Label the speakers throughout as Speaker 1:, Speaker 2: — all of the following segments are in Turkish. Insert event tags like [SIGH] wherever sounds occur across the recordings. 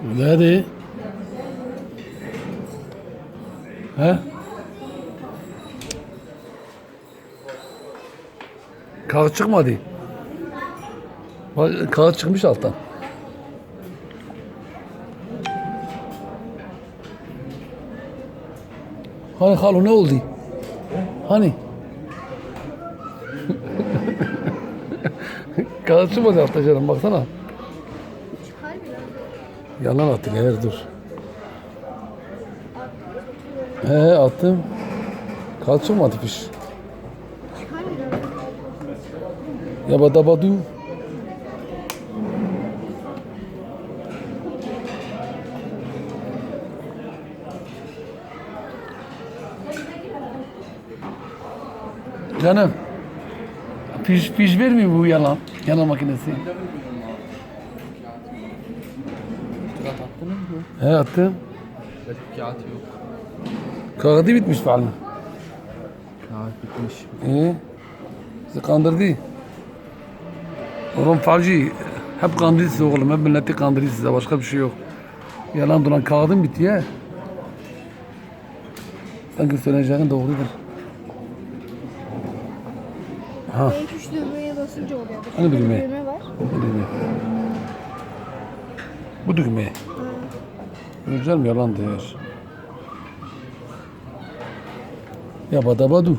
Speaker 1: Hadi. He? Kağıt çıkmadı. Bak kağıt çıkmış alttan. Hani halı ne oldu? Hani? [LAUGHS] kağıt çıkmadı altta canım baksana. Yalan attın eğer dur. He attım. Çıkmadı piş.
Speaker 2: Çıkar biraz.
Speaker 1: Yabadabadu. Canım. Piş, piş vermiyor bu yalan. Yalan makinesi.
Speaker 3: Kağıt attınız mı?
Speaker 1: He attım.
Speaker 3: Belki kağıt yok.
Speaker 1: Kağıdı bitmiş falan.
Speaker 3: Kağıt bitmiş.
Speaker 1: İyi. Bizi kandırdı. Oğlum falcı. Hep kandırıcısınız oğlum. Hep milleti kandırıcısınız. Başka bir şey yok. Yalan duran kağıdın bitti ya. Sanki söyleyeceğin doğrudur. Ha.
Speaker 2: En düğmeye basınca oluyor.
Speaker 1: Hani düğme?
Speaker 2: Düğme var.
Speaker 1: Bu düğme. Bu düğme. Göreceğim yalan değer. Ya badabadu.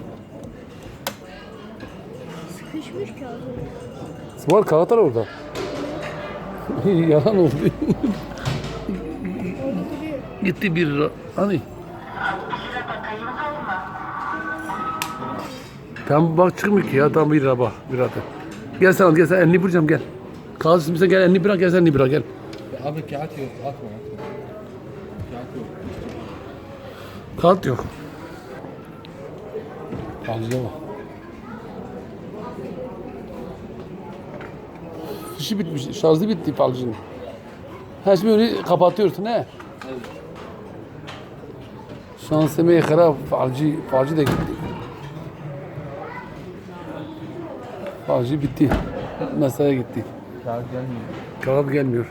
Speaker 2: Sıkışmış kağıdı.
Speaker 1: Var kağıtlar orada. yalan oldu. Gitti bir lira. Hani? Tam bak çıkmıyor ki ya. Tam bir lira bak. Bir lira. Gel sen al gel sen elini vuracağım gel. Kağıt üstümüze gel elini bırak gel sen elini bırak gel.
Speaker 3: Ya abi kağıt yok. Atma atma. Kağıt yok.
Speaker 1: Kağıt yok. Falcıya bak. Fişi bitmiş. Şarjı bitti falcının. Ha şimdi onu kapatıyorsun he. Şansıma yıkara falcı, falcı da gitti. Falcı bitti. Mesai gitti.
Speaker 3: Kağıt gelmiyor.
Speaker 1: Kağıt gelmiyor.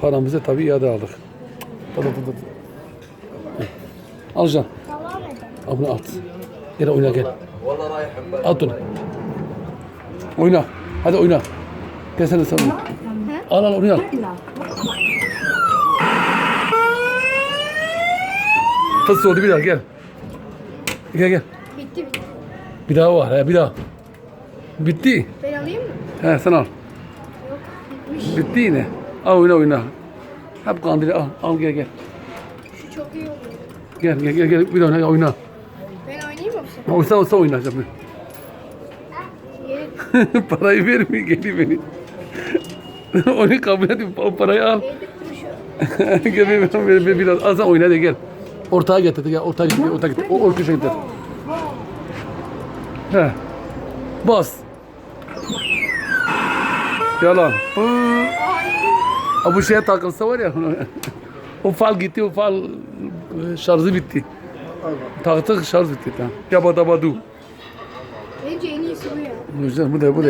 Speaker 1: Paramızı tabii iade aldık. Tada tada tada. Al can.
Speaker 2: Devam edelim.
Speaker 1: Al bunu at. Gel oyna gel. At onu. Oyna. Hadi oyna. Gel sen de oyna. Al al oyna. Fıs oldu bir daha gel. Gel gel.
Speaker 2: Bitti bitti.
Speaker 1: Bir daha var. He, bir daha. Bitti.
Speaker 2: Ben alayım mı?
Speaker 1: He sen al.
Speaker 2: Yok. Bitmiş.
Speaker 1: Bitti yine. Al oyna oyna. Hep kandili al. Al gel gel.
Speaker 2: Şu çok iyi oluyor.
Speaker 1: Gel gel gel gel. Bir daha oyna. oyna.
Speaker 2: Ben oynayayım mı bu sefer?
Speaker 1: Olsa olsa oyna canım.
Speaker 2: Yeri [LAUGHS]
Speaker 1: parayı vermiyor geliyor beni. [LAUGHS] Onu kabul edin o parayı al. [LAUGHS] gel bir, bir, bir, biraz az oyna hadi gel. Ortaya getir gel ortaya getir ortaya getir. O, o köşeye getir. He. Bas. Yalan. Bu şeye takılsa var ya. o fal gitti o fal şarjı bitti. Taktık şarj bitti. Tamam. Yabadabadu.
Speaker 2: Bence en iyisi bu ya.
Speaker 1: Güzel bu da bu da.